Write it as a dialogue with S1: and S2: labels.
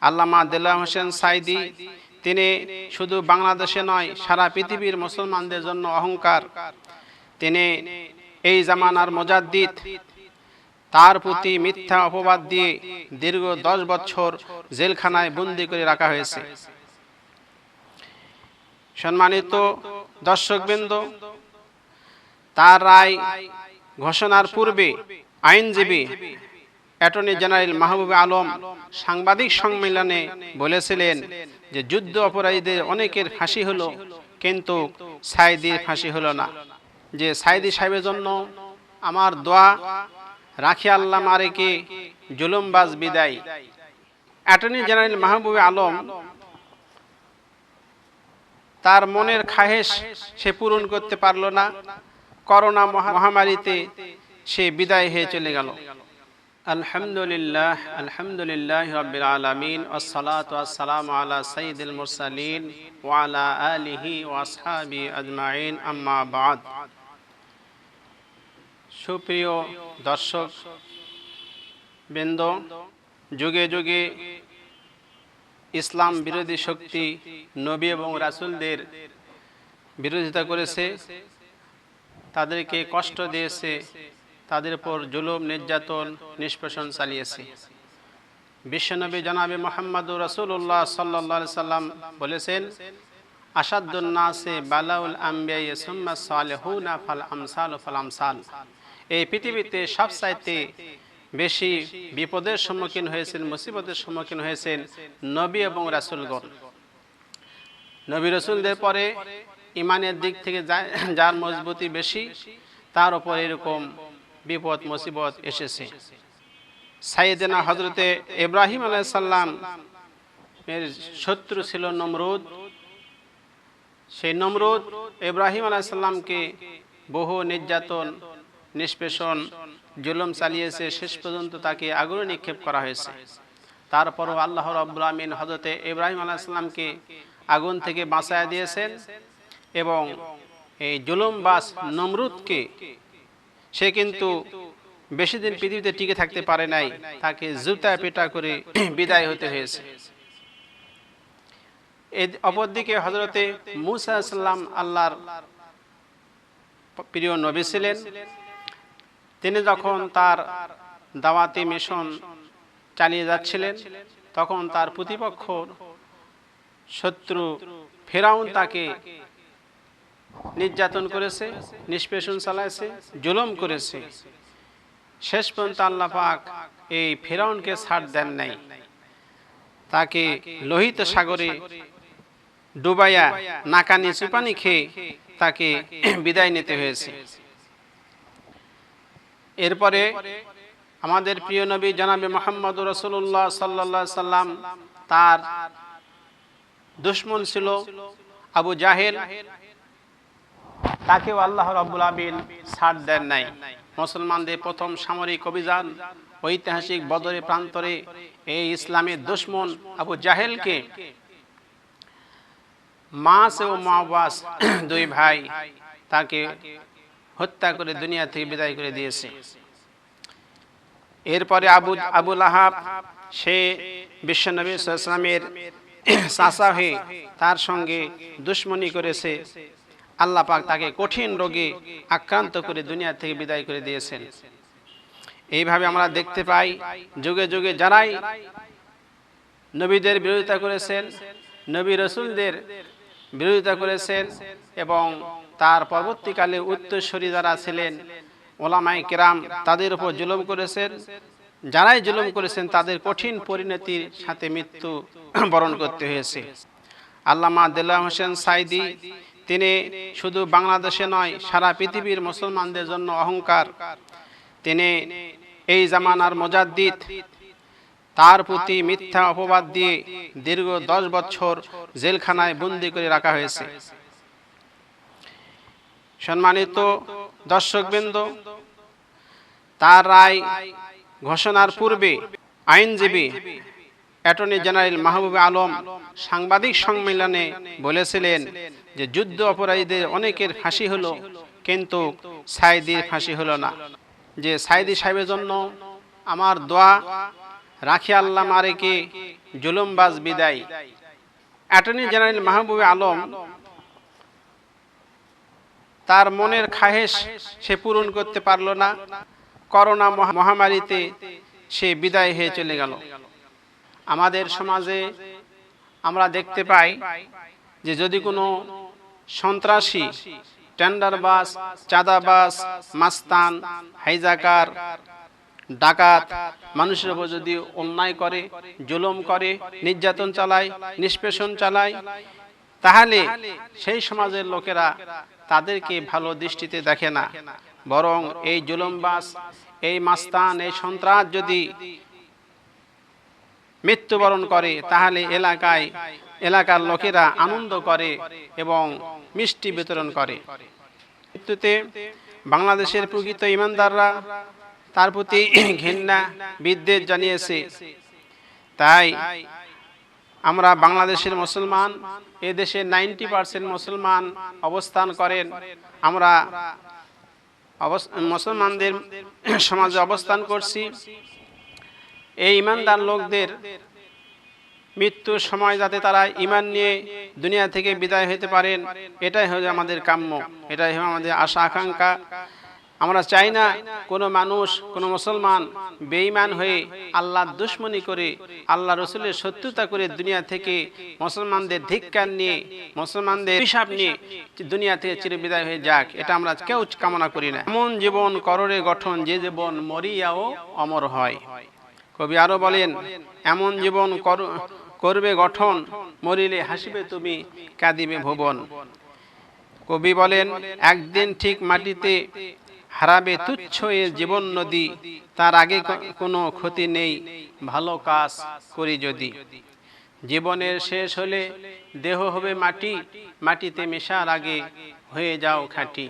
S1: আল্লামা দেলা হোসেন সাইদি, তিনি শুধু বাংলাদেশে নয়, সারা পৃথিবীর মুসলমানদের জন্য অহংকার। তিনি এই জামানার মোজাদ্দিদ। তার প্রতি মিথ্যা অপবাদ দিয়ে দীর্ঘ দশ বছর জেলখানায় বন্দি করে রাখা হয়েছে। সম্মানিত দর্শকবৃন্দ, তার রায় ঘোষণার পূর্বে আইনজীবী অ্যাটর্নি জেনারেল মাহবুব আলম সাংবাদিক সম্মেলনে বলেছিলেন যে যুদ্ধ অপরাধীদের অনেকের ফাঁসি হলো কিন্তু সাইদির ফাঁসি হলো না। যে সাইদি সাহেবের জন্য আমার দোয়া রাখি আল্লাহ মারেকে জুলুমবাজ বিদায়। অ্যাটর্নি জেনারেল মাহবুব আলম তার মনের খাহেশ সে পূরণ করতে পারল না। করোনা মহামারীতে সে বিদায় হয়ে চলে গেল। আলহামদুলিল্লাহ আলহামদুলিল্লাহ রবিল আলমিন ওসলাত ওয়াসালাম আলা সঈদুল মুরসালিন ওয়ালা আলিহি ওয়াসহাবি আজমাইন, আম্মা বাদ। সুপ্রিয় দর্শক, বৃন্দ, যুগে যুগে ইসলাম বিরোধী শক্তি নবী এবং রাসূলদের বিরোধিতা করেছে, তাদেরকে কষ্ট দিয়েছে তাদের উপর জুলুম, নির্যাতন, নিষ্পেষণ চালিয়েছে। বিশ্বনবী জনাবে মোহাম্মদ রসুল্লাহ সাল্লাহ সাল্লাম বলেছেন আসাদুন্নাসে বালাউল আমসাল এই পৃথিবীতে সবচাইতে বেশি বিপদের সম্মুখীন হয়েছেন, মুসিবতের সম্মুখীন হয়েছেন নবী এবং রাসূলগণ। নবী রসুলদের পরে ইমানের দিক থেকে যার মজবুতি বেশি, তার উপর এরকম বিপদ, মুসিবত এসেছে। সাইয়েদেনা হজরতে ইব্রাহিম আলাইসাল্লাম এর শত্রু ছিল নমরুদ। সেই নমরুদ ইব্রাহিম আলাইসাল্লামকে বহু নির্যাতন, নিষ্পেষণ, জুলুম চালিয়েছে। শেষ পর্যন্ত তাকে আগুনে নিক্ষেপ করা হয়েছে। তারপরও আল্লাহ রব্বুল আমিন হজরতে ইব্রাহিম আলাইসাল্লামকে আগুন থেকে বাঁচায় দিয়েছেন এবং এই জুলুমবাস নমরুদকে সে কিন্তু বেশি দিন পৃথিবীতে টিকে থাকতে পারে নাই, তাকে জুতা পেটা করে বিদায় হতে হয়েছে। অপরদিকে হজরতে মুসা সাল্লাম আল্লাহর প্রিয় নবী ছিলেন। তিনি যখন তার দাওয়াতি মিশন চালিয়ে যাচ্ছিলেন, তখন তার প্রতিপক্ষ শত্রু ফেরাউন তাকে নির্যাতন করেছে, নিষ্পেষণ চালাইছে, জুলুম করেছে। শেষ পর্যন্ত আল্লাহ পাক এই ফেরাউনকে ছাড় দেন নাই। তাকে লোহিত সাগরে ডুবাইয়া, নাকানি, চুপানি খেয়ে তাকে বিদায় নিতে হয়েছে। এরপরে আমাদের প্রিয় নবী জনাবে মোহাম্মদ রসুল্লাহ সাল্লা সাল্লাম, তার দুশ্মন ছিল আবু জাহেল তাকেও আল্লাহ রব্বুল আমিন ছাড় দেন নাই। মুসলমানদের প্রথম সামরিক অভিযান ঐতিহাসিক বদরে প্রান্তরে এই ইসলামের দুশ্মন আবু জাহেলকে মাস ও মাওবাস দুই ভাই তাকে হত্যা করে দুনিয়া থেকে বিদায় করে দিয়েছে। এরপরে আবু আবুল আহাব সে বিশ্বনবী ইসলামের চাচা হয়ে তার সঙ্গে দুশ্মনী করেছে। আল্লাহ পাক তাকে কঠিন রোগে আক্রান্ত করে দুনিয়া থেকে বিদায় করে দিয়েছেন। এইভাবে আমরা দেখতে পাই, যুগে যুগে যারাই নবীদের বিরোধিতা করেছেন, নবী রসুলদের বিরোধিতা করেছেন এবং তার পরবর্তীকালে উত্তরস্বরী যারা ছিলেন ওলামাই কেরাম তাদের উপর জুলুম করেছেন। যারাই জুলুম করেছেন, তাদের কঠিন পরিণতির সাথে মৃত্যু বরণ করতে হয়েছে। আল্লামা দেলা হোসেন সাইদি তিনি শুধু বাংলাদেশে নয়, সারা পৃথিবীর মুসলমানদের জন্য অহংকার। তিনি এই জামানার মোজাদ্দিদ। তার প্রতি মিথ্যা অপবাদ দিয়ে দীর্ঘ দশ বছর জেলখানায় বন্দি করে রাখা হয়েছে। সম্মানিত দর্শকবৃন্দ, তার রায় ঘোষণার পূর্বে আইনজীবী অ্যাটর্নি জেনারেল মাহবুব আলম সাংবাদিক সম্মেলনে বলেছিলেন যে যুদ্ধ অপরাধীদের অনেকের ফাঁসি হলো কিন্তু সাইদির ফাঁসি হলো না। যে সাইদি সাহেবের জন্য আমার দোয়া রাখি আল্লাহ মারেকে জুলুমবাজ বিদায়। অ্যাটর্নি জেনারেল মাহবুবে আলম তার মনের খাহেশ সে পূরণ করতে পারল না। করোনা মহামারীতে সে বিদায় হয়ে চলে গেল। আমাদের সমাজে আমরা দেখতে পাই যে যদি কোনো সন্ত্রাসী টেন্ডারবাস চাঁদাবাস মাস্তান, হাইজাকার, ডাকাত মানুষের উপর যদি অন্যায় করে, জুলুম করে, নির্যাতন চালায়, নিষ্পেষণ চালায়, তাহলে সেই সমাজের লোকেরা তাদেরকে ভালো দৃষ্টিতে দেখে না। বরং এই জুলুমবাস এই মাস্তান, এই সন্ত্রাস যদি মৃত্যুবরণ করে, তাহলে এলাকায়, এলাকার লোকেরা আনন্দ করে এবং মিষ্টি বিতরণ করে। মৃত্যুতে বাংলাদেশের প্রকৃত ইমানদাররা তার প্রতি ঘৃণা, বিদ্বেষ জানিয়েছে। তাই আমরা বাংলাদেশের মুসলমান, এ দেশে নাইনটি পার্সেন্ট মুসলমান অবস্থান করেন। আমরা মুসলমানদের সমাজে অবস্থান করছি। এই ইমানদার লোকদের মৃত্যুর সময় যাতে তারা ইমান নিয়ে দুনিয়া থেকে বিদায় হতে পারেন, এটাই হলো আমাদের কাম্য, এটাই হলো আমাদের আশা, আকাঙ্ক্ষা। আমরা চাই না কোনো মানুষ, কোনো মুসলমান বেঈমান হয়ে আল্লাহর দুশ্মনী করে আল্লাহ রসুলের শত্রুতা করে দুনিয়া থেকে মুসলমানদের ধিক্কার নিয়ে, মুসলমানদের হিসাব নিয়ে দুনিয়া থেকে চিরবিদায় হয়ে যাক, এটা আমরা কেউ কামনা করি না। এমন জীবন কররে গঠন যে জীবন মরিয়াও অমর হয়। কবি আরও বলেন, এমন জীবন কর- করবে গঠন, মরিলে হাসিবে তুমি, কাঁদিবে ভুবন। কবি বলেন, একদিন ঠিক মাটিতে হারাবে তুচ্ছ এ জীবন নদী, তার আগে কোনো ক্ষতি নেই, ভালো কাজ করি যদি। জীবনের শেষ হলে দেহ হবে মাটি, মাটিতে মেশার আগে হয়ে যাও খাঁটি।